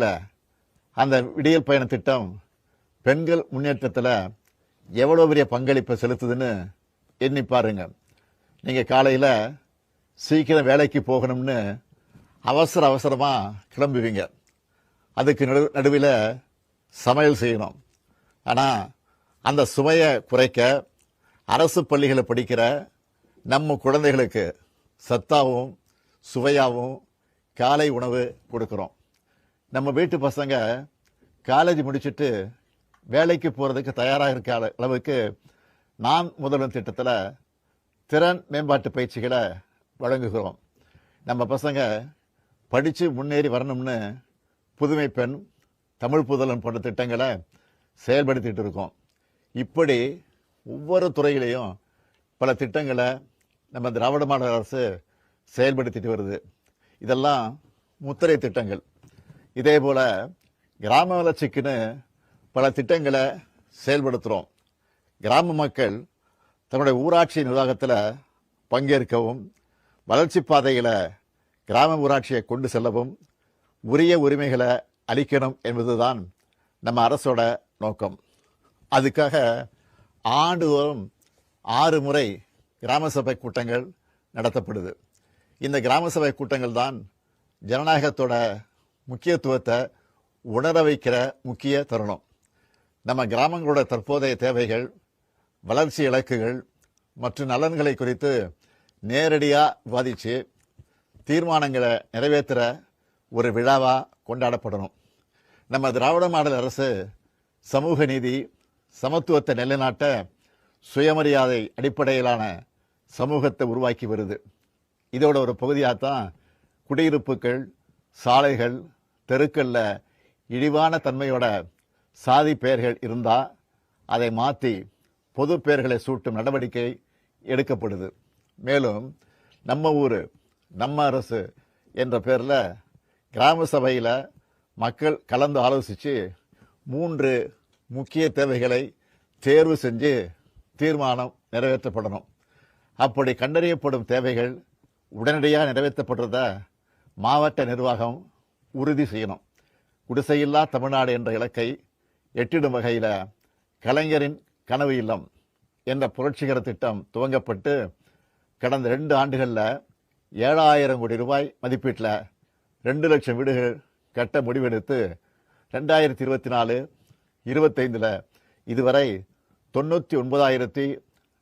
அந்த விடியல் பயண திட்டம் பெண்கள் முன்னேற்றத்தில் எவ்வளோ பெரிய பங்களிப்பை செலுத்துதுன்னு எண்ணி பாருங்க. நீங்கள் காலையில் சீக்கிரம் வேலைக்கு போகணும்னு அவசர அவசரமாக கிளம்புவீங்க. அதுக்கு நடு நடுவில் சமையல் செய்யணும். ஆனால் அந்த சுமையை குறைக்க அரசு பள்ளிகளை படிக்கிற நம்ம குழந்தைகளுக்கு சத்தாகவும் சுவையாகவும் காலை உணவு கொடுக்குறோம். நம்ம வீட்டு பசங்க காலேஜ் முடிச்சுட்டு வேலைக்கு போகிறதுக்கு தயாராக இருக்க அள- அளவுக்கு நான் முதல்வன் திட்டத்தில் திறன் மேம்பாட்டு பயிற்சிகளை வழங்குகிறோம். நம்ம பசங்க படித்து முன்னேறி வரணும்னு புதுமை பெண் தமிழ் புதலன் போன்ற திட்டங்களை செயல்படுத்திகிட்டு இருக்கோம். இப்படி ஒவ்வொரு துறையிலையும் பல திட்டங்களை நம்ம திராவிட மாடல் அரசு செயல்படுத்திட்டு வருது. இதெல்லாம் முத்திரை திட்டங்கள். இதே போல் கிராம வளர்ச்சிக்குன்னு பல திட்டங்களை செயல்படுத்துகிறோம் கிராம மக்கள் தன்னுடைய ஊராட்சி நிர்வாகத்தில் பங்கேற்கவும் வளர்ச்சி பாதையில் கிராம ஊராட்சியை கொண்டு செல்லவும் உரிய உரிமைகளை அளிக்கணும் என்பதுதான் நம்ம அரசோட நோக்கம். அதுக்காக ஆண்டுதோறும் ஆறு முறை கிராம சபை கூட்டங்கள் நடத்தப்படுது. இந்த கிராம சபை கூட்டங்கள் தான் ஜனநாயகத்தோட முக்கியத்துவத்தை உணர வைக்கிற முக்கிய தருணம். நம்ம கிராமங்களோட தற்போதைய தேவைகள் வளர்ச்சி இலக்குகள் மற்றும் நலன்களை குறித்து நேரடியாக விவாதித்து தீர்மானங்களை நிறைவேற்றுற ஒரு விழாவாக கொண்டாடப்படணும். நம்ம திராவிட மாடல் அரசு சமூக நீதி சமத்துவத்தை நிலைநாட்ட சுயமரியாதை அடிப்படையிலான சமூகத்தை உருவாக்கி வருது. இதோட ஒரு பகுதியாக தான் குடியிருப்புகள் சாலைகள் தெருக்களில் இழிவான தன்மையோட சாதி பெயர்கள் இருந்தால் அதை மாற்றி பொது பெயர்களை சூட்டும் நடவடிக்கை எடுக்கப்படுது. மேலும் நம்ம ஊர் நம்ம அரசு என்ற பேரில் கிராம சபையில் மக்கள் கலந்து ஆலோசித்து மூன்று முக்கிய தேவைகளை தேர்வு செஞ்சு தீர்மானம் நிறைவேற்றப்படணும். அப்படி கண்டறியப்படும் தேவைகள் உடனடியாக நிறைவேற்றப்படுறத மாவட்ட நிர்வாகம் உறுதி செய்யணும். குடிசையில்லா தமிழ்நாடு என்ற இலக்கை எட்டிடும் வகையில் கலைஞரின் கனவு இல்லம் என்ற புரட்சிகர திட்டம் துவங்கப்பட்டு கடந்த ரெண்டு ஆண்டுகளில் ஏழாயிரம் கோடி ரூபாய் மதிப்பீட்டில் ரெண்டு லட்சம் வீடுகள் கட்ட முடிவெடுத்து ரெண்டாயிரத்தி இருபத்தி நாலு இருபத்தைந்தில் இதுவரை தொண்ணூற்றி ஒன்பதாயிரத்தி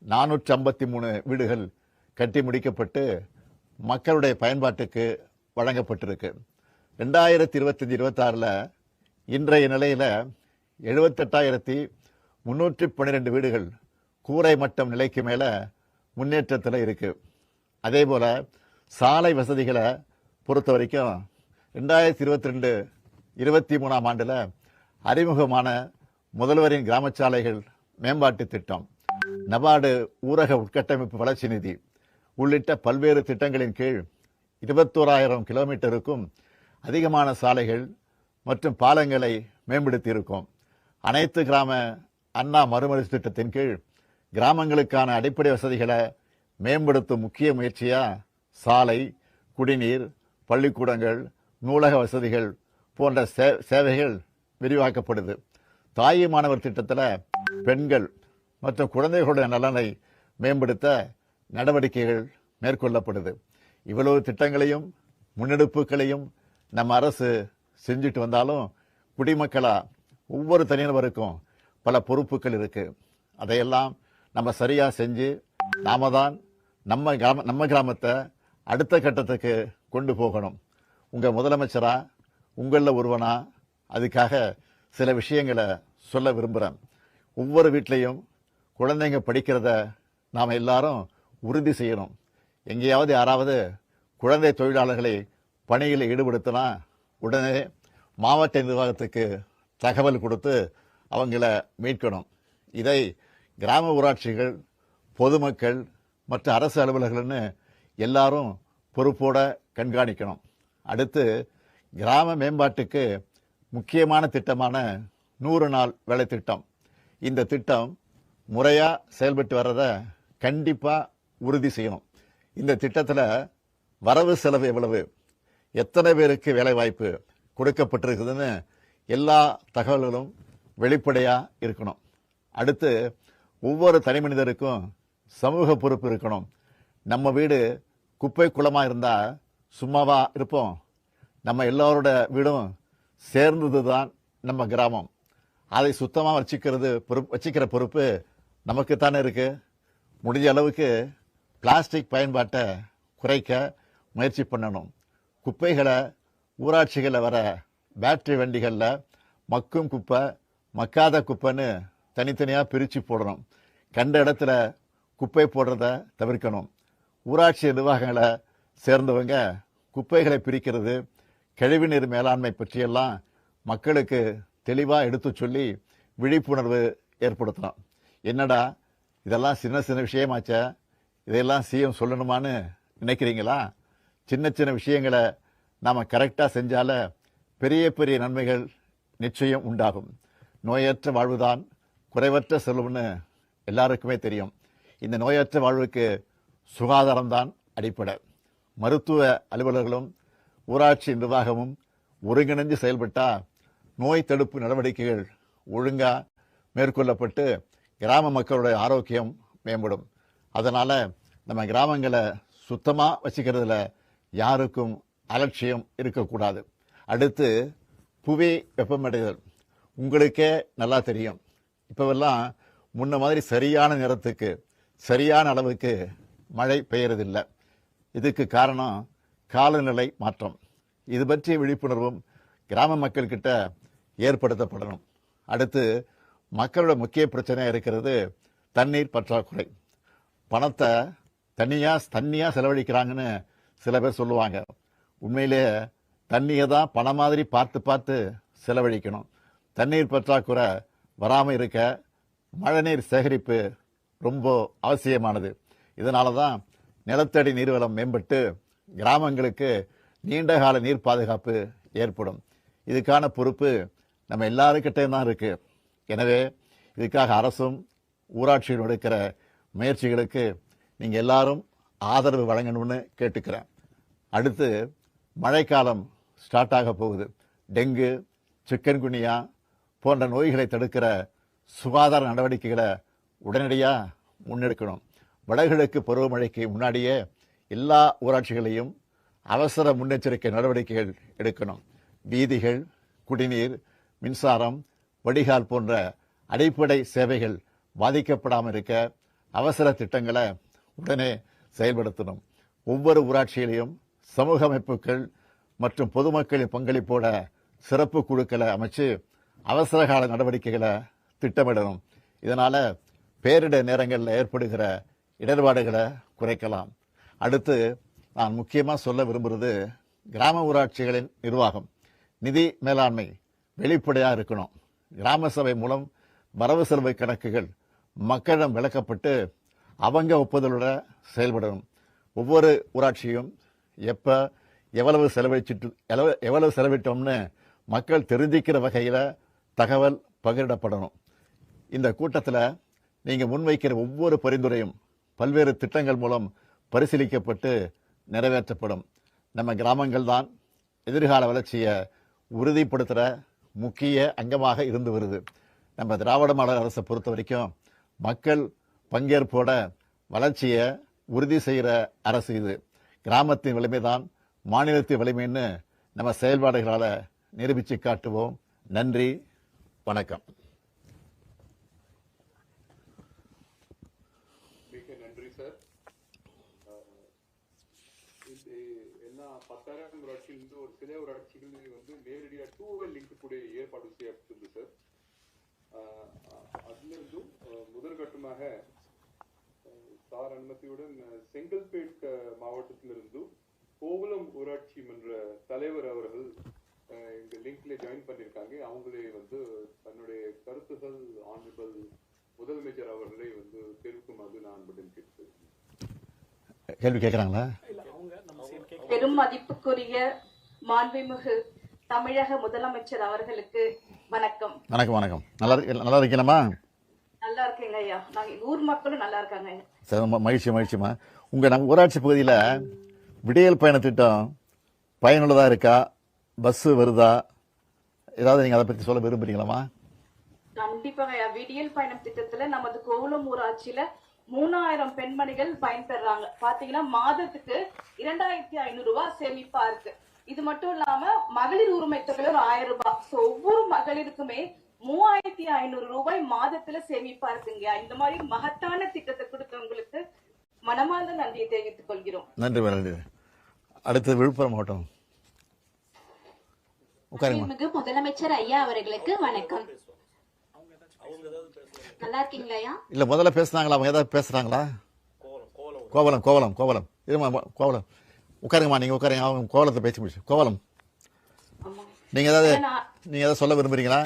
நானூற்றி ஐம்பத்தி மூணு வீடுகள் கட்டி முடிக்கப்பட்டு மக்களுடைய பயன்பாட்டுக்கு வழங்கப்பட்டிருக்கு. ரெண்டாயிரத்தி இருபத்தஞ்சி இருபத்தாறில் இன்றைய நிலையில் எழுபத்தெட்டாயிரத்தி முந்நூற்றி பன்னிரெண்டு வீடுகள் கூரை மட்டம் நிலைக்கு மேலே முன்னேற்றத்தில் இருக்குது அதே போல் சாலை வசதிகளை பொறுத்த வரைக்கும் ரெண்டாயிரத்தி இருபத்தி ரெண்டு இருபத்தி மூணாம் ஆண்டில் அறிமுகமான முதல்வரின் கிராம சாலைகள் மேம்பாட்டு திட்டம் நபார்டு ஊரக உட்கட்டமைப்பு வளர்ச்சி நிதி உள்ளிட்ட பல்வேறு திட்டங்களின் கீழ் இருபத்தோராயிரம் கிலோமீட்டருக்கும் அதிகமான சாலைகள் மற்றும் பாலங்களை மேம்படுத்தியிருக்கோம். அனைத்து கிராம அண்ணா மறுமலர்ச்சி திட்டத்தின் கீழ் கிராமங்களுக்கான அடிப்படை வசதிகளை மேம்படுத்தும் முக்கிய முயற்சியாக சாலை குடிநீர் பள்ளிக்கூடங்கள் நூலக வசதிகள் போன்ற சே- சேவைகள் விரிவாக்கப்படுது. தாய் மாணவர் திட்டத்தில் பெண்கள் மற்றும் குழந்தைகளுடைய நலனை மேம்படுத்த நடவடிக்கைகள் மேற்கொள்ளப்படுது. இவ்வளவு திட்டங்களையும் முன்னெடுப்புகளையும் நம்ம அரசு செஞ்சுட்டு வந்தாலும் குடிமக்களாக ஒவ்வொரு தனிநபருக்கும் பல பொறுப்புகள் இருக்குது அதையெல்லாம் நம்ம சரியாக செஞ்சு நாம தான் நம்ம கிராம நம்ம கிராமத்தை அடுத்த கட்டத்துக்கு கொண்டு போகணும். உங்கள் முதலமைச்சராக உங்களில் ஒருவனா அதுக்காக சில விஷயங்களை சொல்ல விரும்புகிறேன் ஒவ்வொரு வீட்லேயும் குழந்தைங்க படிக்கிறத நாம் எல்லாரும் உறுதி செய்யணும். எங்கேயாவது யாராவது குழந்தை தொழிலாளர்களை பணியில் ஈடுபடுத்தினா உடனே மாவட்ட நிர்வாகத்துக்கு தகவல் கொடுத்து அவங்கள மீட்கணும். இதை கிராம ஊராட்சிகள் பொதுமக்கள் மற்ற அரசு அலுவலர்கள்னு எல்லாரும் பொறுப்போட கண்காணிக்கணும். அடுத்து கிராம மேம்பாட்டுக்கு முக்கியமான திட்டமான நூறு நாள் வேலை திட்டம். இந்த திட்டம் முறையாக செயல்பட்டு வர்றத கண்டிப்பாக உறுதி செய்யணும். இந்த திட்டத்தில் வரவு செலவு எவ்வளவு? எத்தனை பேருக்கு வேலைவாய்ப்பு கொடுக்கப்பட்டிருக்குதுன்னு எல்லா தகவல்களும் வெளிப்படையாக இருக்கணும். அடுத்து ஒவ்வொரு தனி மனிதருக்கும் சமூக பொறுப்பு இருக்கணும். நம்ம வீடு குப்பை குளமாக இருந்தால் சும்மாவா இருப்போம். நம்ம எல்லாரோட வீடும் சேர்ந்தது தான் நம்ம கிராமம். அதை சுத்தமாக வச்சுக்கிறது பொறுப்பு வச்சுக்கிற பொறுப்பு நமக்கு தானே இருக்குது முடிஞ்ச அளவுக்கு பிளாஸ்டிக் பயன்பாட்டை குறைக்க முயற்சி பண்ணணும். குப்பைகளை ஊராட்சிகளில் வர பேட்டரி வண்டிகளில் மக்கும் குப்பை மக்காத குப்பைன்னு தனித்தனியாக பிரித்து போடணும். கண்ட இடத்துல குப்பை போடுறத தவிர்க்கணும். ஊராட்சி நிர்வாகங்களை சேர்ந்தவங்க குப்பைகளை பிரிக்கிறது கழிவுநீர் மேலாண்மை பற்றியெல்லாம் மக்களுக்கு தெளிவாக எடுத்து சொல்லி விழிப்புணர்வு ஏற்படுத்தணும். என்னடா இதெல்லாம் சின்ன சின்ன விஷயமாச்சே இதையெல்லாம் சிஎம் சொல்லணுமான்னு நினைக்கிறீங்களா? சின்ன சின்ன விஷயங்களை நாம் கரெக்டாக செஞ்சால பெரிய பெரிய நன்மைகள் நிச்சயம் உண்டாகும். நோயற்ற வாழ்வுதான் குறைவற்ற செல்வம்னு எல்லாருக்குமே தெரியும். இந்த நோயற்ற வாழ்வுக்கு சுகாதாரம்தான் அடிப்படை. மருத்துவ அலுவலர்களும் ஊராட்சி நிர்வாகமும் ஒருங்கிணைந்து செயல்பட்டால் நோய் தடுப்பு நடவடிக்கைகள் ஒழுங்காக மேற்கொள்ளப்பட்டு கிராம மக்களுடைய ஆரோக்கியம் மேம்படும். அதனால் நம்ம கிராமங்களை சுத்தமாக வச்சுக்கிறதுல யாருக்கும் அலட்சியம் இருக்கக்கூடாது. அடுத்து புவி வெப்பமடைதல். உங்களுக்கே நல்லா தெரியும். இப்போவெல்லாம் முன்ன மாதிரி சரியான நேரத்துக்கு சரியான அளவுக்கு மழை பெய்யறதில்லை. இதுக்கு காரணம் காலநிலை மாற்றம். இது பற்றிய விழிப்புணர்வும் கிராம மக்கள்கிட்ட ஏற்படுத்தப்படணும். அடுத்து மக்களோட முக்கிய பிரச்சனையாக இருக்கிறது தண்ணீர் பற்றாக்குறை. பணத்தை தனியாக தண்ணியாக செலவழிக்கிறாங்கன்னு சில பேர் சொல்லுவாங்க. உண்மையிலே தண்ணியை தான் பணம் மாதிரி பார்த்து பார்த்து செலவழிக்கணும். தண்ணீர் பற்றாக்குறை வராமல் இருக்க மழைநீர் சேகரிப்பு ரொம்ப அவசியமானது. இதனால தான் நிலத்தடி நீர்வளம் மேம்பட்டு கிராமங்களுக்கு நீண்டகால நீர் பாதுகாப்பு ஏற்படும். இதுக்கான பொறுப்பு நம்ம எல்லாருக்கிட்டையும் தான் இருக்குது எனவே இதுக்காக அரசும் ஊராட்சியும் எடுக்கிற முயற்சிகளுக்கு நீங்கள் எல்லாரும் ஆதரவு வழங்கணும்னு கேட்டுக்கிறேன். அடுத்து மழைக்காலம் ஸ்டார்ட் ஆக போகுது. டெங்கு சிக்கன்குனியா போன்ற நோய்களை தடுக்கிற சுகாதார நடவடிக்கைகளை உடனடியாக முன்னெடுக்கணும். வடகிழக்கு பருவமழைக்கு முன்னாடியே எல்லா ஊராட்சிகளையும் அவசர முன்னெச்சரிக்கை நடவடிக்கைகள் எடுக்கணும். வீதிகள் குடிநீர் மின்சாரம் வடிகால் போன்ற அடிப்படை சேவைகள் பாதிக்கப்படாமல் இருக்க அவசர திட்டங்களை உடனே செயல்படுத்தணும். ஒவ்வொரு ஊராட்சியிலையும் சமூக அமைப்புகள் மற்றும் பொதுமக்களின் பங்களிப்போட சிறப்பு குழுக்களை அமைச்சு அவசரகால நடவடிக்கைகளை திட்டமிடணும். இதனால் பேரிடர் நேரங்களில் ஏற்படுகிற இடர்பாடுகளை குறைக்கலாம். அடுத்து நான் முக்கியமாக சொல்ல விரும்புகிறது கிராம ஊராட்சிகளின் நிர்வாகம். நிதி மேலாண்மை வெளிப்படையாக இருக்கணும். கிராம சபை மூலம் வரவு செலவு கணக்குகள் மக்களிடம் விளக்கப்பட்டு அவங்க ஒப்புதலோட செயல்படணும். ஒவ்வொரு ஊராட்சியும் எப்போ எவ்வளவு செலவழிச்சிட்டு எவ்வளவு- எவ்வளவு செலவிட்டோம்னு மக்கள் தெரிஞ்சிக்கிற வகையில் தகவல் பகிரிடப்படணும். இந்த கூட்டத்தில் நீங்கள் முன்வைக்கிற ஒவ்வொரு பரிந்துரையும் பல்வேறு திட்டங்கள் மூலம் பரிசீலிக்கப்பட்டு நிறைவேற்றப்படும். நம்ம கிராமங்கள் தான் எதிர்கால வளர்ச்சியை உறுதிப்படுத்துகிற முக்கிய அங்கமாக இருந்து வருது. நம்ம திராவிட மாடல் அரசை பொறுத்த வரைக்கும் மக்கள் பங்கேற்போட வளர்ச்சியை உறுதி செய்கிற அரசு இது. கிராமத்தின் வலிமைதான் மாநிலத்தின் வலிமைன்னு நம்ம செயல்பாடுகளால் நிரூபித்து காட்டுவோம். நன்றி வணக்கம். நன்றி சார். என்ன பத்தாயிரம் ஊராட்சியிலிருந்து ஒரு சில வந்து நேரடியாக டூவெல் லிங்க் கூட ஏற்பாடு செய்யப்பட்டது சார். அதிலிருந்தும் முதற்கட்டமாக சார் அனுமதியுடன் செங்கல்பேட் மாவட்டத்திலிருந்தும் கோகுலம் ஊராட்சி மன்ற தலைவர் அவர்கள் இந்த லிங்க்ல ஜாயின் பண்ணியிருக்காங்க அவங்களே வந்து தன்னுடைய கருத்துகள் ஆனரபிள் முதலமைச்சர் அவர்களை வந்து தெரிவிக்குமாறு நான் அன்புடன் கேட்டுக்கிறேன் கேள்வி கேட்குறாங்களா? பெரும் மதிப்புக்குரிய மாண்புமிகு தமிழக முதலமைச்சர் அவர்களுக்கு வணக்கம். வணக்கம் வணக்கம். நல்லா நல்லா இருக்கீங்களா நல்லா இருக்கேங்க ஐயா. நாங்க எங்க ஊர் மக்களும் நல்லா இருக்காங்க ஐயா. மகிழ்ச்சி மகிழ்ச்சிமா உங்கள் நம்ம ஊராட்சி பகுதியில் விடியல் பயண திட்டம் பயனுள்ளதாக இருக்கா? பஸ் வருதா? ஏதாவது நீங்கள் அதை பற்றி சொல்ல விரும்புறீங்களாம்மா கண்டிப்பாங்க ஐயா. விடியல் பயணம் திட்டத்துல நமது கோவளம் ஊராட்சியில மூணாயிரம் பெண்மணிகள் பயன்பெறாங்க. பாத்தீங்கன்னா மாதத்துக்கு இரண்டாயிரத்தி ஐநூறு ரூபாய் சேமிப்பா இருக்கு. இது மட்டும் இல்லாம மகளிர் உரிமை தொகை ஒரு ஆயிரம் ரூபாய் ஒவ்வொரு மகளிருக்குமே மூவாயிரத்தி ஐநூறு ரூபாய் மாதத்துல சேமிப்பா இருக்குங்க இந்த மாதிரி மகத்தான திட்டத்தை கொடுத்தவங்களுக்கு மனமார்ந்த நன்றியை தெரிவித்துக் கொள்கிறோம். நன்றி நன்றி. அடுத்தது விழுப்புரம் மாவட்டம். உட்காருங்கம்மா மிகு முதலமைச்சர் ஐயா அவர்களுக்கு வணக்கம். நல்லா இருக்கீங்களா ஐயா? இல்லை முதல்ல பேசுனாங்களா? அவங்க ஏதாவது பேசுகிறாங்களா கோவலம் கோவலம் கோவலம். இருமா கோவலம். உட்காருங்கம்மா நீங்கள் உட்காருங்க. அவங்க கோவலத்தை பேசி முடிச்சு. கோவலம். ஆமா. நீங்கள் ஏதாவது நான் நீங்கள் ஏதாவது சொல்ல விரும்புறீங்களா?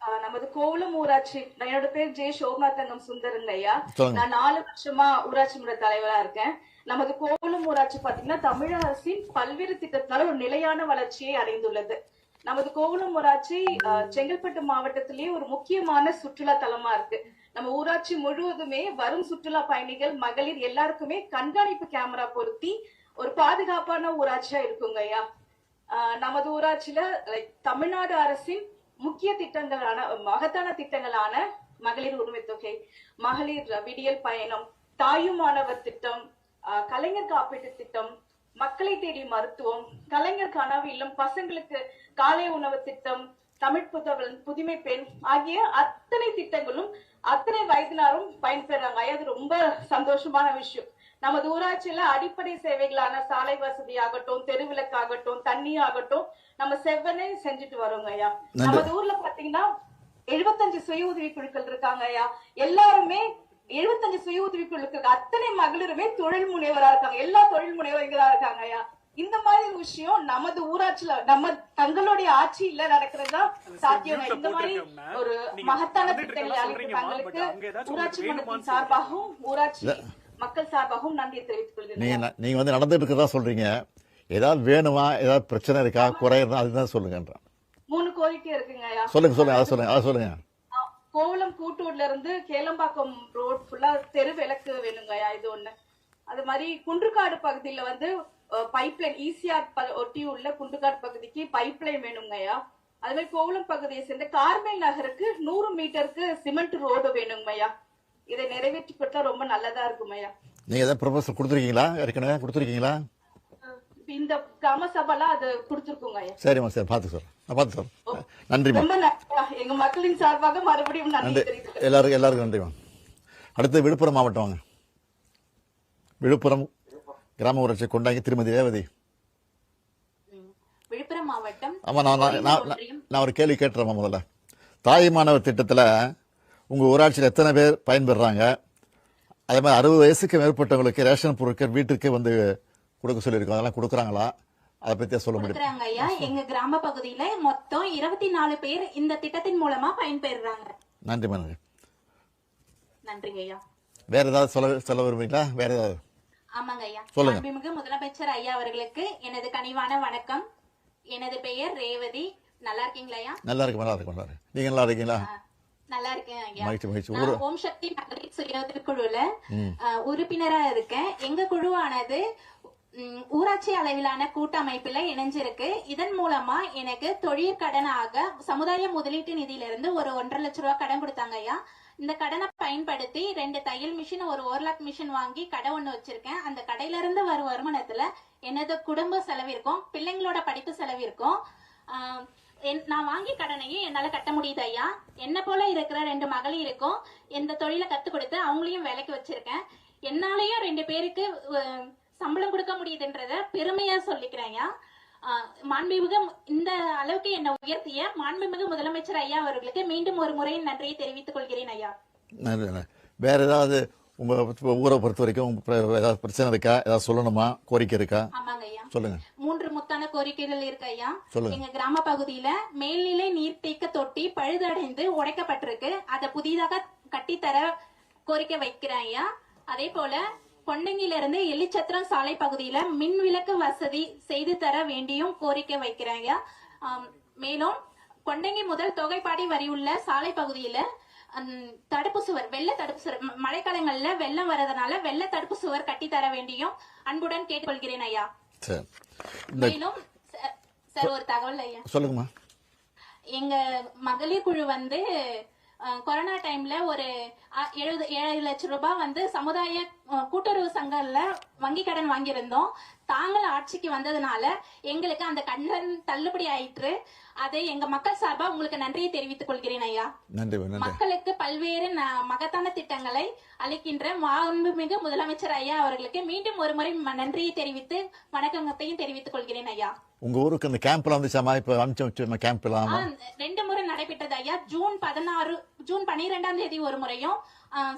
ஆ, நமது கோவளம் ஊராட்சி என்னோட பேர் ஜே. சோம்நாத் தங்கம் சுந்தரங்க ஐயா. சொல்லுங்க. நான் நாலு வருஷமா ஊராட்சி மன்ற தலைவரா இருக்கேன். நமது கோவளம் ஊராட்சி பாத்தீங்கன்னா தமிழக அரசின் பல்வேறு திட்டத்தினால ஒரு நிலையான வளர்ச்சியை அடைந்துள்ளது. நமது கோவளம் ஊராட்சி செங்கல்பட்டு மாவட்டத்திலேயே ஒரு முக்கியமான சுற்றுலா தலமா இருக்கு. நம்ம ஊராட்சி முழுவதுமே வரும் சுற்றுலா பயணிகள் மகளிர் எல்லாருக்குமே கண்காணிப்பு கேமரா பொருத்தி ஒரு பாதுகாப்பான ஊராட்சியா இருக்குங்க ஐயா. நமது ஊராட்சியில தமிழ்நாடு அரசின் முக்கிய திட்டங்களான மகத்தான திட்டங்களான மகளிர் உரிமை தொகை மகளிர் விடியல் பயணம் தாயுமானவர் திட்டம் ஆஹ் கலைஞர் காப்பீட்டு திட்டம் மக்களை தேடி மருத்துவம் கலைஞர் கனவு இல்லம் பசங்களுக்கு காலை உணவு திட்டம் தமிழ் புத்தகம் புதுமை பெண் ஆகிய அத்தனை திட்டங்களும் அத்தனை வயதினாரும் பயன்பெறாங்க. அது ரொம்ப சந்தோஷமான விஷயம். நமது ஊராட்சியில அடிப்படை சேவைகளான சாலை வசதி ஆகட்டும் தெருவிளக்கு ஆகட்டும் தண்ணி ஆகட்டும் நம்ம செவ்வனே செஞ்சுட்டு வரோங்க ஐயா. நமது ஊர்ல பாத்தீங்கன்னா எழுபத்தஞ்சு சுய உதவி குழுக்கள் இருக்காங்க ஐயா. எல்லாருமே எழுபத்தஞ்சு சுய உதவி குழுக்கள் அத்தனை மகளிருமே தொழில் முனைவரா இருக்காங்க. எல்லா தொழில் முனைவர்களா இருக்காங்க ஐயா. இந்த மாதிரி விஷயம் நமது ஊராட்சியில நம்ம தங்களுடைய ஆட்சியில நடக்கிறதா சாத்தியம். இந்த மாதிரி ஒரு மகத்தான திட்டங்களை தங்களுக்கு ஊராட்சி மன்றத்தின் சார்பாகவும் ஊராட்சி மக்கள் சார்பாகவும் நன்றியை தெரிவித்துக் கொள்கிறேன். நீங்கள் வந்து நடந்துட்டு இருக்கிறதா சொல்கிறீங்க ஏதாவது வேணுமா? ஏதாவது பிரச்சனை இருக்கா? குறை இருந்தா அதுதான் சொல்லுங்கன்றான் மூணு கோரிக்கை இருக்குங்க சொல்லுங்க சொல்லுங்க அதை சொல்லுங்க அதை சொல்லுங்க. கோவளம் கூட்டூர்ல இருந்து கேளம்பாக்கம் ரோட் ஃபுல்லா தெரு விளக்கு வேணுங்க ஐயா இது ஒண்ணு. அது மாதிரி குன்றுக்காடு பகுதியில வந்து பைப் லைன் ஈசிஆர் ஒட்டி உள்ள குன்றுக்காடு பகுதிக்கு பைப் லைன் வேணுங்க ஐயா. அது மாதிரி கோவளம் பகுதியை சேர்ந்த கார்மேல் நகருக்கு நூறு மீட்டருக்கு சிமெண்ட் ரோடு வேணுங்க ஐயா. இதை நிறைவேற்றி கொடுத்தா ரொம்ப நல்லதா இருக்கும் ஐயா. நீங்கள் ஏதாவது ப்ரொபோசல் கொடுத்துருக்கீங்களா? ஏற்கனவே கொடுத்துருக்கீங்களா? இந்த கிராம சபைலாம் அது கொடுத்துருக்குங்க ஐயா. சரிம்மா சரி பார்த்து சொல்கிறேன் நான் பார்த்து சொல்கிறேன் நன்றிம்மா. ரொம்ப நன்றி எங்க மக்களின் சார்பாக மறுபடியும் நன்றி எல்லாருக்கும் எல்லாருக்கும் நன்றிம்மா. அடுத்து விழுப்புரம் மாவட்டம் வாங்க. விழுப்புரம் கிராம ஊராட்சி கொண்டாங்க திருமதி ரேவதி. விழுப்புரம் மாவட்டம் ஆமாம் நான் நான். நான் ஒரு கேள்வி கேட்டுறேம்மா முதல்ல. தாய் மாணவர் திட்டத்தில் உங்கள் ஊராட்சியில் எத்தனை பேர் பயன்பெறுறாங்க அதே மாதிரி அறுபது வயசுக்கு மேற்பட்டவங்களுக்கு ரேஷன் பொருட்கள் வீட்டுக்கு வந்து கொடுக்க சொல்லியிருக்கோம் அதெல்லாம் கொடுக்குறாங்களா? அதை பற்றி சொல்ல முடியும்? ஐயா. எங்க கிராம பகுதியில மொத்தம் இருபத்தி நாலு பேர் இந்த திட்டத்தின் மூலமா பயன்பெறுறாங்க நன்றி நன்றிங்க ஐயா. வேற ஏதாவது சொல்ல சொல்ல விரும்புறீங்களா? வேற ஏதாவது? ஆமாங்க ஐயா. சொல்லுங்க. முதலமைச்சர் ஐயா அவர்களுக்கு எனது கனிவான வணக்கம். எனது பெயர் ரேவதி. நல்லா இருக்கீங்களா ஐயா? நல்லா இருக்கு நல்லா இருக்கு நல்லா இருக்கு. நீங்கள் நல்லா இருக்கீங்களா? நல்லா இருக்கேன் ஓம் சக்தி மகளிர் சுய குழுல உறுப்பினரா இருக்கேன். எங்க குழுவானது ஊராட்சி அளவிலான கூட்டமைப்புல இணைஞ்சிருக்கு. இதன் மூலமா எனக்கு தொழில் கடனாக சமுதாய முதலீட்டு நிதியிலிருந்து ஒரு ஒன்றரை லட்ச ரூபாய் கடன் கொடுத்தாங்க ஐயா. இந்த கடனை பயன்படுத்தி ரெண்டு தையல் மிஷின் ஒரு ஓர்லாக் மிஷின் வாங்கி கடை ஒண்ணு வச்சிருக்கேன். அந்த கடையில இருந்து வரும் வருமானத்துல எனது குடும்ப செலவிற்கும் பிள்ளைங்களோட படிப்பு செலவிற்கும் நான் வாங்கி கடனையும் என்னால கட்ட முடியுது ஐயா. என்ன போல இருக்கிற ரெண்டு மகளிருக்கும் இந்த தொழிலை கத்து கொடுத்து அவங்களையும் வேலைக்கு வச்சிருக்கேன். என்னாலயும் ரெண்டு பேருக்கு சம்பளம் கொடுக்க முடியுதுன்றத பெருமையா சொல்லிக்கிறேன் ஐயா. மாண்புமிகு இந்த அளவுக்கு என்னை உயர்த்திய மாண்புமிகு முதலமைச்சர் ஐயா அவர்களுக்கு மீண்டும் ஒரு முறை நன்றியை தெரிவித்துக் கொள்கிறேன் ஐயா. வேற ஏதாவது உங்கள் ஊரை பொறுத்த வரைக்கும் உங்க ஏதாவது பிரச்சனை இருக்கா? ஏதாவது சொல்லணுமா? கோரிக்கை இருக்கா? ஆமாங்க ஐயா. சொல்லுங்க. மூன்று முத்தான கோரிக்கைகள் இருக்கு ஐயா. எங்க கிராம பகுதியில மேல்நிலை நீர்த்தேக்க தொட்டி பழுதடைந்து உடைக்கப்பட்டிருக்கு. அதை புதிதாக கட்டித்தர கோரிக்கை வைக்கிறேன் ஐயா. அதே போல கொண்டங்கில இருந்து எலிச்சத்திரம் சாலை பகுதியில மின் விளக்கு வசதி செய்து தர வேண்டியும் கோரிக்கை வைக்கிறேன் ஐயா. மேலும் கொண்டங்கி முதல் தொகைப்பாடி வரி உள்ள சாலை பகுதியில தடுப்பு சுவர் வெள்ள தடுப்பு சுவர் மழைக்காலங்கள்ல வெள்ளம் வரதுனால வெள்ள தடுப்பு சுவர் கட்டி தர வேண்டியும் அன்புடன் கேட்டுக்கொள்கிறேன் ஐயா. சரி. இந்த மேலும் ச- சார் ஒரு தகவல் ஐயா. சொல்லுங்கம்மா. எங்க மகளிர் குழு வந்து அஹ், கொரோனா டைம்ல ஒரு அ- எழுபது ஏழு லட்சம் ரூபாய் வந்து சமுதாய அஹ், கூட்டுறவு சங்கம்ல வங்கி கடன் வாங்கியிருந்தோம். தாங்கள் ஆட்சிக்கு வந்ததுனால எங்களுக்கு அந்த கடன் தள்ளுபடி ஆயிற்று. அதை எங்க மக்கள் சார்பா உங்களுக்கு நன்றியை தெரிவித்துக் கொள்கிறேன் ஐயா. மக்களுக்கு பல்வேறு மகத்தான திட்டங்களை அளிக்கின்ற மாண்புமிகு முதலமைச்சர் ஐயா அவர்களுக்கு மீண்டும் ஒரு முறை நன்றியை தெரிவித்து வணக்கத்தையும் தெரிவித்துக் கொள்கிறேன் ஐயா. உங்க ஊருக்கு இந்த கேம்ப்லாம் வந்துச்சாமா இப்ப அனுப்பிச்சு கேம்ப் ரெண்டு முறை நடைபெற்றது ஐயா. ஜூன் பதினாறு ஜூன் பனிரெண்டாம் தேதி ஒரு முறையும்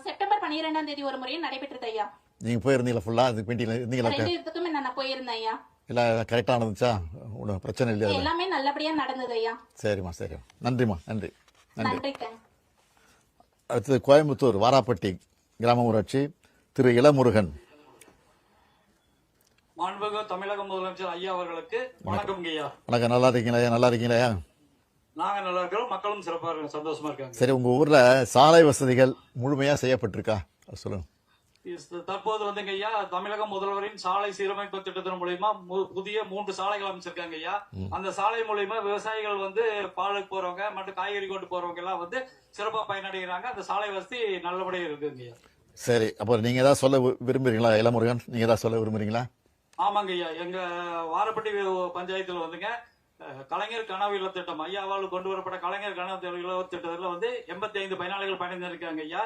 செப்டம்பர் பனிரெண்டாம் தேதி ஒரு முறையும் நடைபெற்றது ஐயா. நீங்க போயிருந்தீங்களா ஃபுல்லா அது மீட்டிங்ல இருந்தீங்களா? இதுக்குமே நான் போயிருந்தேன் ஐயா. இல்ல கரெக்டா நடந்துச்சா ஒன்றும் பிரச்சனை இல்லையா அதுல? எல்லாமே நல்லபடியா நடந்தது ஐயா. சரிம்மா சரிம்மா நன்றிம்மா நன்றி. நன்றி. அடுத்தது கோயம்புத்தூர் வாராப்பட்டி கிராம ஊராட்சி திரு இளமுருகன். மாண்புமிகு தமிழக முதலமைச்சர் ஐயா அவர்களுக்கு வணக்கம். ஐயா. வணக்கம். நல்லா இருக்கீங்களா நல்லா இருக்கீங்களா நாங்க நல்லா இருக்கிறோம் மக்களும் சிறப்பா இருக்காங்க சந்தோஷமா இருக்காங்க. சரி உங்க ஊர்ல சாலை வசதிகள் முழுமையா செய்யப்பட்டிருக்கா? அது சொல்லுங்க. இஸ்- தற்போது வந்துங்க ஐயா தமிழக முதல்வரின் சாலை சீரமைப்பு திட்டத்தின் மூலியமா புதிய மூன்று சாலைகள் அமைச்சிருக்காங்க ஐயா. அந்த சாலை மூலியமா விவசாயிகள் வந்து பாலுக்கு போறவங்க மற்றும் காய்கறி கொண்டு போறவங்க எல்லாம் வந்து சிறப்பா பயனடைகிறாங்க. அந்த சாலை வசதி நல்லபடியா இருக்குங்க ஐயா. சரி அப்போ நீங்க ஏதாவது சொல்ல விரும்புறீங்களா இளமுருகன்? நீங்க ஏதாவது சொல்ல விரும்புறீங்களா? ஆமாங்க ஐயா. எங்க வாரப்பட்டி பஞ்சாயத்துல வந்துங்க கலைஞர் கனவு இல்ல திட்டம். ஐயாவால் கொண்டு வரப்பட்ட கலைஞர் கனவு இல்ல திட்டத்துல வந்து எண்பத்தி ஐந்து பயனாளிகள் பயணிந்திருக்காங்க ஐயா.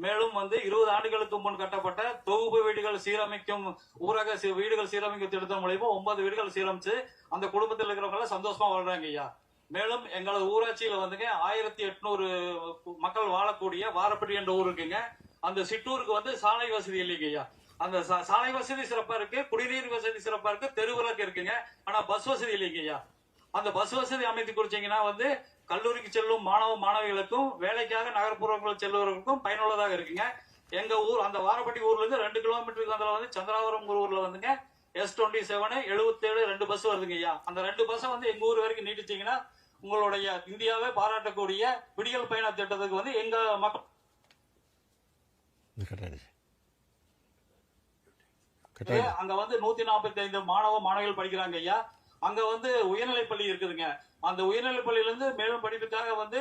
மேலும் வந்து இருபது ஆண்டுகளுக்கு முன் கட்டப்பட்ட தொகுப்பு வீடுகள் சீரமைக்கும் ஊரக வீடுகள் சீரமைக்கும் திட்டத்தின் மூலியமா ஒன்பது வீடுகள் சீரமைச்சு அந்த குடும்பத்தில் இருக்கிறவங்க எல்லாம் சந்தோஷமா வாழ்றாங்க ஐயா. மேலும் எங்களது ஊராட்சியில வந்துங்க ஆயிரத்தி எட்நூறு மக்கள் வாழக்கூடிய வாரப்பட்டி என்ற ஊர் இருக்குங்க. அந்த சிற்றூருக்கு வந்து சாலை வசதி இல்லைங்க ஐயா. அந்த சா- சாலை வசதி சிறப்பா இருக்கு குடிநீர் வசதி சிறப்பா இருக்கு தெருவிளக்கு இருக்குங்க. ஆனா பஸ் வசதி இல்லைங்க ஐயா. அந்த பஸ் வசதி அமைத்து கொடுத்தீங்கன்னா வந்து கல்லூரிக்கு செல்லும் மாணவ மாணவிகளுக்கும் வேலைக்காக நகர்ப்புறங்கள் செல்பவர்களுக்கும் பயனுள்ளதாக இருக்குங்க. எங்க ஊர் அந்த வாரப்பட்டி ஊர்ல இருந்து ரெண்டு கிலோமீட்டருக்கு அந்த வந்து சந்திராபுரம் ஊர்ல வந்துங்க. எஸ் டுவெண்ட்டி செவன் எழுபத்தேழு ரெண்டு பஸ் வருதுங்க ஐயா. அந்த ரெண்டு பஸ்ஸை வந்து எங்க ஊர் வரைக்கும் நீட்டிச்சீங்கன்னா உங்களுடைய இந்தியாவே பாராட்டக்கூடிய விடியல் பயண திட்டத்துக்கு வந்து எங்க மக்கள் அங்க வந்து நூத்தி நாற்பத்தி ஐந்து மாணவ மாணவிகள் படிக்கிறாங்க ஐயா. அங்க வந்து உயர்நிலை பள்ளி இருக்குதுங்க. அந்த உயர்நிலை பள்ளியில இருந்து மேலும் படிப்புக்காக வந்து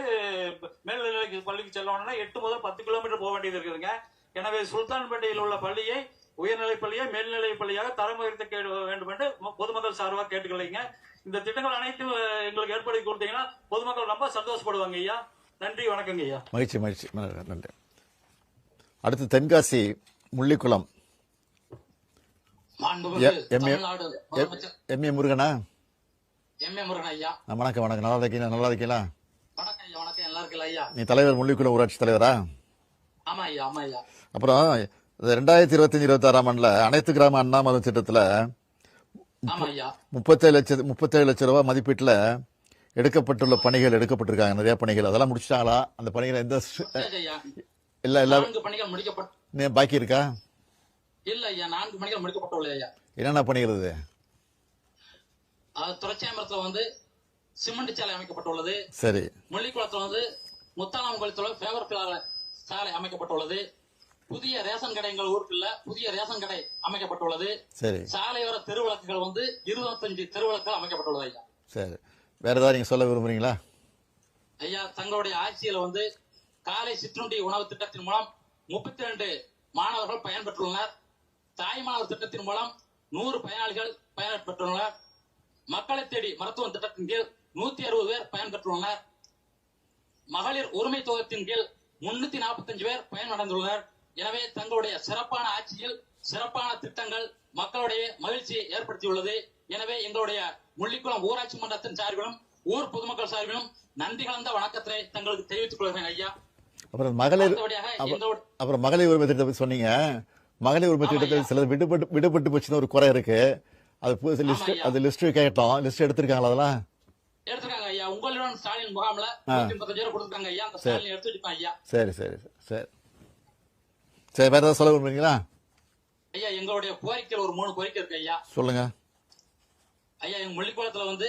மேல்நிலை பள்ளிக்கு செல்லணும்னா எட்டு முதல் பத்து கிலோமீட்டர் போக வேண்டியது இருக்குதுங்க. எனவே சுல்தான்பேட்டையில் உள்ள பள்ளியை உயர்நிலை பள்ளியை மேல்நிலை பள்ளியாக தரம் உயர்த்த கேடு வேண்டும் என்று பொதுமக்கள் சார்பாக கேட்டுக்கலைங்க இந்த திட்டங்கள் அனைத்தும் எங்களுக்கு ஏற்படுத்தி கொடுத்தீங்கன்னா பொதுமக்கள் ரொம்ப சந்தோஷப்படுவாங்க ஐயா. நன்றி வணக்கங்க ஐயா. மகிழ்ச்சி மகிழ்ச்சி. நன்றி, அடுத்து தென்காசி முள்ளிக்குளம். மாண்புமிகு எ- எம் ஏ- தமிழ்நாடு முதலமைச்சர் எம் ஏ முருகனா? எம் ஏ முருகன் ஐயா. வணக்கம் வணக்கம். நல்லா இருக்கீங்களா? நல்லா இருக்கீங்களா? வணக்கம் ஐயா வணக்கம். நல்லா இருக்கல ஐயா நீ தலைவர் முள்ளிக்குளம் ஊராட்சி தலைவரா? ஆமா ஐயா ஆமா ஐயா. அப்புறம் ரெண்டாயிரத்தி இருபத்தஞ்சு இருபத்தாறாம் ஆண்டுல அனைத்து கிராம அண்ணாமலை திட்டத்துல ஆமா ஐயா. முப்பத்தேழு லட்சம் முப்பத்தேழு லட்சம் ரூபாய் மதிப்பீட்டுல எடுக்கப்பட்டுள்ள பணிகள் எடுக்கப்பட்டிருக்காங்க. நிறைய பணிகள். அதெல்லாம் முடிச்சிட்டாங்களா? அந்த பணிகள் எந்த இல்ல இல்ல. பணிகள் முடிக்கப்பட்ட பாக்கி இருக்கா? இல்ல ஐயா நான்கு பணிகள் முடிக்கப்பட்டுள்ள ஐயா. என்னென்ன பணிகள் இது? அது துறைச்சாமரத்துல வந்து சிமெண்ட் சாலை அமைக்கப்பட்டுள்ளது. சரி. முள்ளிக்குளத்துல வந்து குளத்துல ஃபேவர் பிளார் சாலை அமைக்கப்பட்டுள்ளது. புதிய ரேஷன் கடை எங்கள் ஊருக்குள்ள புதிய ரேஷன் கடை அமைக்கப்பட்டுள்ளது. சரி. சாலையோர தெருவிளக்குகள் வந்து இருபத்தஞ்சு தெருவிளக்குகள் அமைக்கப்பட்டுள்ளது ஐயா. சரி. வேற ஏதாவது நீங்க சொல்ல விரும்புறீங்களா? ஐயா தங்களுடைய ஆட்சியில வந்து காலை சிற்றுண்டி உணவு திட்டத்தின் மூலம் முப்பத்தி ரெண்டு மாணவர்கள் பயன்பெற்றுள்ளனர். தாய்மானவர் திட்டத்தின் மூலம் நூறு பயனாளிகள் பயன்பெற்றுள்ளனர் மக்களை தேடி மருத்துவ திட்டத்தின் கீழ் நூத்தி அறுபது பேர் பயன்பெற்றுள்ளனர் மகளிர் உரிமை தொகுப்பின் கீழ் முன்னூத்தி நாற்பத்தஞ்சு பேர் பயனடைந்துள்ளனர் எனவே தங்களுடைய சிறப்பான ஆட்சியில் சிறப்பான திட்டங்கள் மக்களுடைய மகிழ்ச்சியை ஏற்படுத்தியுள்ளது. எனவே எங்களுடைய முள்ளிக்குளம் ஊராட்சி மன்றத்தின் சார்பிலும் ஊர் பொதுமக்கள் சார்பிலும் நன்றி கலந்த வணக்கத்தினை தங்களுக்கு தெரிவித்துக் கொள்கிறேன் ஐயா. அப்புறம் மகளிர் அப்புறம் மகளிர் உரிமை திட்டத்தை சொன்னீங்க. மகளிர் உரிமை திட்டத்தில். சிலர் விடுபட்டு விடுபட்டு போச்சுன்னு ஒரு குறை இருக்கு. அது புதுசு லிஸ்ட். அது லிஸ்ட் கேட்டோம். லிஸ்ட் எடுத்திருக்காங்களா அதெல்லாம்? எடுத்துருக்காங்க ஐயா. உங்களுடன் ஸ்டாலின் முகாம்ல நூத்தி முப்பத்தஞ்சு பேர் கொடுத்துருக்காங்க ஐயா. அந்த ஸ்டாலின் எடுத்து வச்சுப்பாங்க ஐயா. சரி சரி சரி சரி. வேற ஏதாவது சொல்ல விரும்புறீங்களா? ஐயா எங்களுடைய கோரிக்கையில் ஒரு மூணு கோரிக்கை இருக்கு ஐயா. சொல்லுங்க. ஐயா எங்க முள்ளிக்குளத்துல வந்து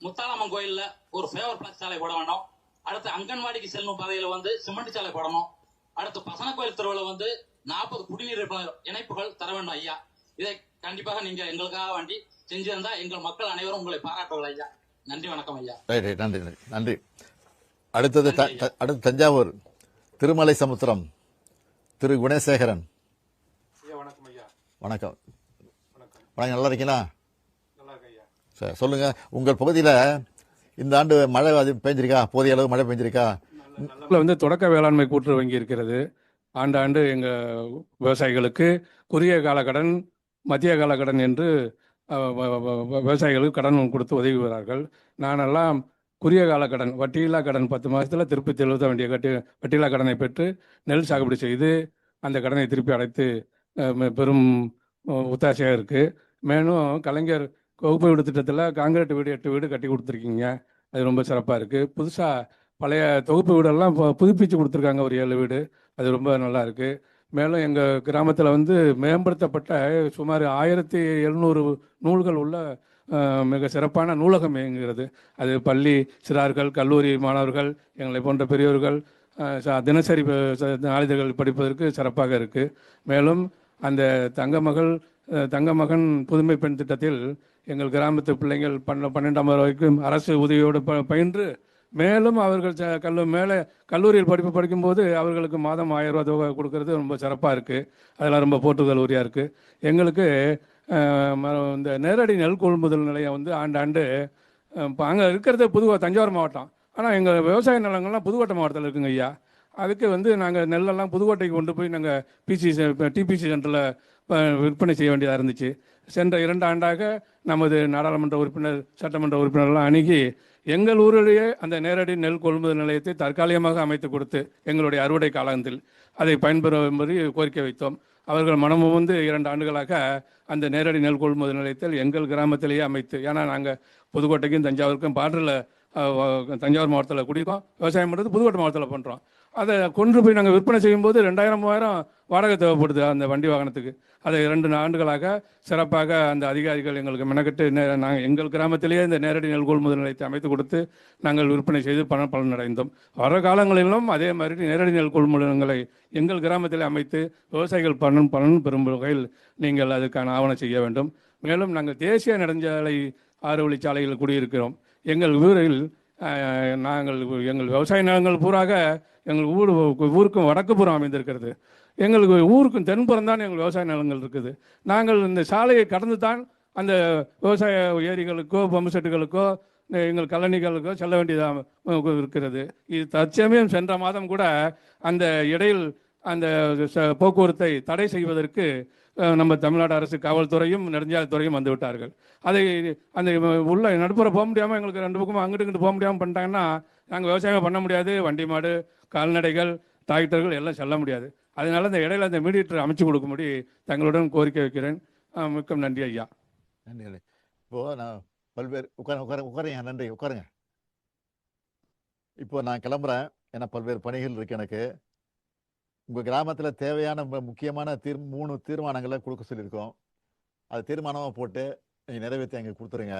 முத்தாலம்மன் கோயில்ல ஒரு ஃபேவர் பிளாக் சாலை போட வேணும். அடுத்து அங்கன்வாடிக்கு செல்லும் பாதையில வந்து சிமெண்ட் சாலை போடணும். அடுத்து பசன கோயில் தெருவுல வந்து நாற்பது குடிநீர் இணைப்புகள் தர வேண்டும் ஐயா. இதை கண்டிப்பாக நீங்க எங்களுக்காக வேண்டி செஞ்சிருந்தா எங்கள் மக்கள் அனைவரும் உங்களை பாராட்டுவார்கள் ஐயா. நன்றி வணக்கம் ஐயா. ரைட் ரைட் நன்றி நன்றி நன்றி. அடுத்தது த- த- அடுத்து தஞ்சாவூர் திருமலை சமுத்திரம் திரு குணசேகரன். வணக்கம் ஐயா. வணக்கம். வணக்கம். நல்லா இருக்கீங்களா? நல்லா இருக்கு ஐயா. சரி சொல்லுங்க. உங்கள் பகுதியில் இந்த ஆண்டு மழை அது பெஞ்சிருக்கா? போதிய அளவு மழை பெஞ்சிருக்கா? இதுல வந்து தொடக்க வேளாண்மை கூட்டுறவு வங்கி இருக்கிறது. ஆண்டாண்டு எங்க விவசாயிகளுக்கு குறுகிய கால கடன் மத்திய கால கடன் என்று விவசாயிகளுக்கு கடன் கொடுத்து உதவுகிறார்கள் நானெல்லாம் குறுகிய கால கடன் வட்டியில்லா கடன் பத்து மாதத்தில் திருப்பி செலுத்த வேண்டிய கட்டி வட்டியில்லா கடனை பெற்று நெல் சாகுபடி செய்து அந்த கடனை திருப்பி அடைத்து பெரும் உத்தாசையாக ஒத்தாசையாக மேலும் கலைஞர் வகுப்பு வீடு திட்டத்தில் காங்கிரீட் வீடு எட்டு வீடு கட்டி கொடுத்துருக்கீங்க. அது ரொம்ப சிறப்பாக இருக்குது புதுசாக பழைய தொகுப்பு வீடெல்லாம் புதுப்பிச்சு கொடுத்துருக்காங்க ஒரு ஏழு வீடு. அது ரொம்ப நல்லா இருக்குது மேலும் எங்கள் கிராமத்தில் வந்து மேம்படுத்தப்பட்ட சுமார் ஆயிரத்தி எழுநூறு நூல்கள் உள்ள மிக சிறப்பான நூலகம் இயங்குகிறது அது பள்ளி சிறார்கள் கல்லூரி மாணவர்கள் எங்களை போன்ற பெரியோர்கள் தினசரி நாளிதழ்கள் படிப்பதற்கு சிறப்பாக இருக்குது மேலும் அந்த தங்கமகள் தங்கமகன் புதுமை பெண் திட்டத்தில் எங்கள் கிராமத்து பிள்ளைங்கள் பன்ன பன்னெண்டாம் வரைக்கும் அரசு உதவியோடு ப பயின்று மேலும் அவர்கள் கல்லு மேலே கல்லூரியில் படிப்பு படிக்கும்போது அவர்களுக்கு மாதம் ஆயிரம் ரூபா தொகை கொடுக்கறது ரொம்ப சிறப்பாக இருக்குது அதெல்லாம் ரொம்ப போற்றுதல் உரியாக இருக்குது எங்களுக்கு இந்த நேரடி நெல் கொள்முதல் நிலையம் வந்து ஆண்டாண்டு இப்போ அங்கே இருக்கிறது புதுக்கோ தஞ்சாவூர் மாவட்டம். ஆனால் எங்கள் விவசாய நிலங்கள்லாம் புதுக்கோட்டை மாவட்டத்தில் இருக்குங்க ஐயா. அதுக்கு வந்து நாங்கள் நெல்லெல்லாம் புதுக்கோட்டைக்கு கொண்டு போய் நாங்கள் பிசி டிபிசி சென்டரில் விற்பனை செய்ய வேண்டியதாக இருந்துச்சு. சென்ற இரண்டு ஆண்டாக நமது நாடாளுமன்ற உறுப்பினர் சட்டமன்ற உறுப்பினர்லாம் அணுகி எங்கள் ஊரிலேயே அந்த நேரடி நெல் கொள்முதல் நிலையத்தை தற்காலிகமாக அமைத்து கொடுத்து எங்களுடைய அறுவடை காலத்தில் அதை பயன்பெறும்படி கோரிக்கை வைத்தோம். அவர்கள் மனமும் வந்து இரண்டு ஆண்டுகளாக அந்த நேரடி நெல் கொள்முதல் நிலையத்தில் எங்கள் கிராமத்திலேயே அமைத்து ஏன்னா நாங்கள் புதுக்கோட்டைக்கும் தஞ்சாவூருக்கும் பார்டரில் தஞ்சாவூர் மாவட்டத்தில் குடியிருக்கோம். விவசாயம் பண்ணுறது புதுக்கோட்டை மாவட்டத்தில் பண்ணுறோம் அதை கொண்டு போய் நாங்கள் விற்பனை செய்யும்போது ரெண்டாயிரம் மூவாயிரம் வாடகை தேவைப்படுது அந்த வண்டி வாகனத்துக்கு. அதை இரண்டு ஆண்டுகளாக சிறப்பாக அந்த அதிகாரிகள் எங்களுக்கு மெனக்கட்டு நாங்கள் எங்கள் கிராமத்திலேயே இந்த நேரடி நெல் கொள்முதல் நிலையத்தை அமைத்து கொடுத்து நாங்கள் விற்பனை செய்து பண பலன் அடைந்தோம் வர காலங்களிலும் அதே மாதிரி நேரடி நெல் கொள்முதல்களை எங்கள் கிராமத்திலே அமைத்து விவசாயிகள் பலன் பலன் பெறும் வகையில் நீங்கள் அதுக்கான ஆவணம் செய்ய வேண்டும். மேலும் நாங்கள் தேசிய நெடுஞ்சாலை ஆறு வழிச்சாலையில் குடியிருக்கிறோம். எங்கள் ஊரில் நாங்கள் எங்கள் விவசாய நிலங்கள் பூராக எங்கள் ஊர் ஊருக்கும் வடக்கு புறம் அமைந்திருக்கிறது. எங்களுக்கு ஊருக்கும் தென்புறம் தான் எங்கள் விவசாய நிலங்கள் இருக்குது. நாங்கள் இந்த சாலையை கடந்து தான் அந்த விவசாய ஏரிகளுக்கோ பம்பு செட்டுகளுக்கோ எங்கள் கழனிகளுக்கோ செல்ல வேண்டியதாக இருக்கிறது. இது தற்சமயம் சென்ற மாதம் கூட அந்த இடையில் அந்த ச- போக்குவரத்தை தடை செய்வதற்கு நம்ம தமிழ்நாடு அரசு காவல்துறையும் நெடுஞ்சாலைத்துறையும் வந்து விட்டார்கள். அதை அந்த உள்ள நடுப்புற போக முடியாமல் எங்களுக்கு ரெண்டு பக்கமும் அங்கிட்டு இங்கிட்டு போக முடியாமல் பண்ணிட்டாங்கன்னா நாங்கள் விவசாயம் பண்ண முடியாது. வண்டி மாடு கால்நடைகள் டிராக்டர்கள் எல்லாம் செல்ல முடியாது. அதனால இந்த இடையில அந்த மீடியேட்டர் அமைச்சு கொடுக்கும்படி தங்களுடன் கோரிக்கை வைக்கிறேன். மிக்க நன்றி ஐயா. நன்றி நன்றி. இப்போ நான் பல்வேறு உட்கார உட்கார உட்காருங்க நன்றி உட்காருங்க. இப்போ நான் கிளம்புறேன். ஏன்னா பல்வேறு பணிகள் இருக்கு எனக்கு. உங்க கிராமத்துல தேவையான முக்கியமான தீர் மூணு தீர்மானங்களை கொடுக்க சொல்லியிருக்கோம். அது தீர்மானமா போட்டு நீங்க நிறைவேற்றி அங்கே கொடுத்துருங்க.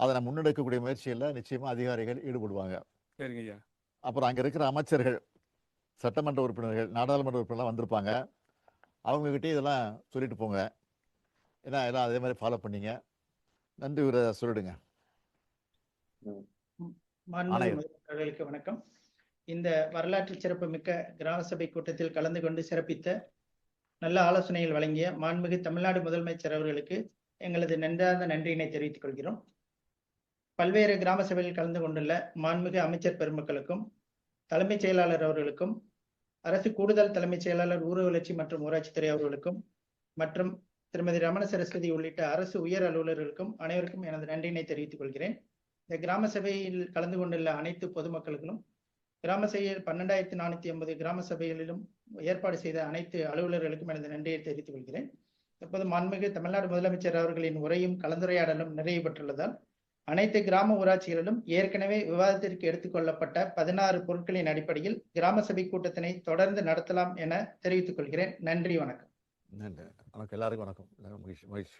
அதை நான் முன்னெடுக்கக்கூடிய முயற்சியில் நிச்சயமா அதிகாரிகள் ஈடுபடுவாங்க. சரிங்க ஐயா. அப்புறம் அங்கே இருக்கிற அமைச்சர்கள் சட்டமன்ற உறுப்பினர்கள் நாடாளுமன்ற உறுப்பினர்லாம் வந்திருப்பாங்க. அவங்கக்கிட்டே இதெல்லாம் சொல்லிட்டு போங்க. ஏன்னா எல்லாம் அதே மாதிரி ஃபாலோ பண்ணீங்க. நன்றி உரை சொல்லிடுங்க. முதல்வர்களுக்கு வணக்கம். இந்த வரலாற்று சிறப்புமிக்க கிராம சபை கூட்டத்தில் கலந்து கொண்டு சிறப்பித்த நல்ல ஆலோசனைகள் வழங்கிய மாண்புமிகு தமிழ்நாடு முதலமைச்சர் அவர்களுக்கு எங்களது நன்றார்ந்த நன்றியினை தெரிவித்துக் கொள்கிறோம். பல்வேறு கிராம சபையில் கலந்து கொண்டுள்ள மாண்புமிகு அமைச்சர் பெருமக்களுக்கும் தலைமைச் செயலாளர் அவர்களுக்கும் அரசு கூடுதல் தலைமைச் செயலாளர் ஊரக வளர்ச்சி மற்றும் ஊராட்சித்துறை அவர்களுக்கும் மற்றும் திருமதி ரமண சரஸ்வதி உள்ளிட்ட அரசு உயர் அலுவலர்களுக்கும் அனைவருக்கும் எனது நன்றியினை தெரிவித்துக் கொள்கிறேன். இந்த கிராம சபையில் கலந்து கொண்டுள்ள அனைத்து பொதுமக்களுக்கும் கிராம சபையில் பன்னெண்டாயிரத்தி நானூத்தி ஐம்பது கிராம சபைகளிலும் ஏற்பாடு செய்த அனைத்து அலுவலர்களுக்கும் எனது நன்றியை தெரிவித்துக் கொள்கிறேன். தற்போது மாண்புமிகு தமிழ்நாடு முதலமைச்சர் அவர்களின் உரையும் கலந்துரையாடலும் நிறைவு பெற்றுள்ளதால் அனைத்து கிராம ஊராட்சிகளிலும் ஏற்கனவே விவாதத்திற்கு எடுத்துக்கொள்ளப்பட்ட பதினாறு பொருட்களின் அடிப்படையில் கிராம சபை கூட்டத்தினை தொடர்ந்து நடத்தலாம் என தெரிவித்துக் கொள்கிறேன். நன்றி வணக்கம். நன்றி. வணக்கம். எல்லாருக்கும் வணக்கம். மகிழ்ச்சி மகிழ்ச்சி.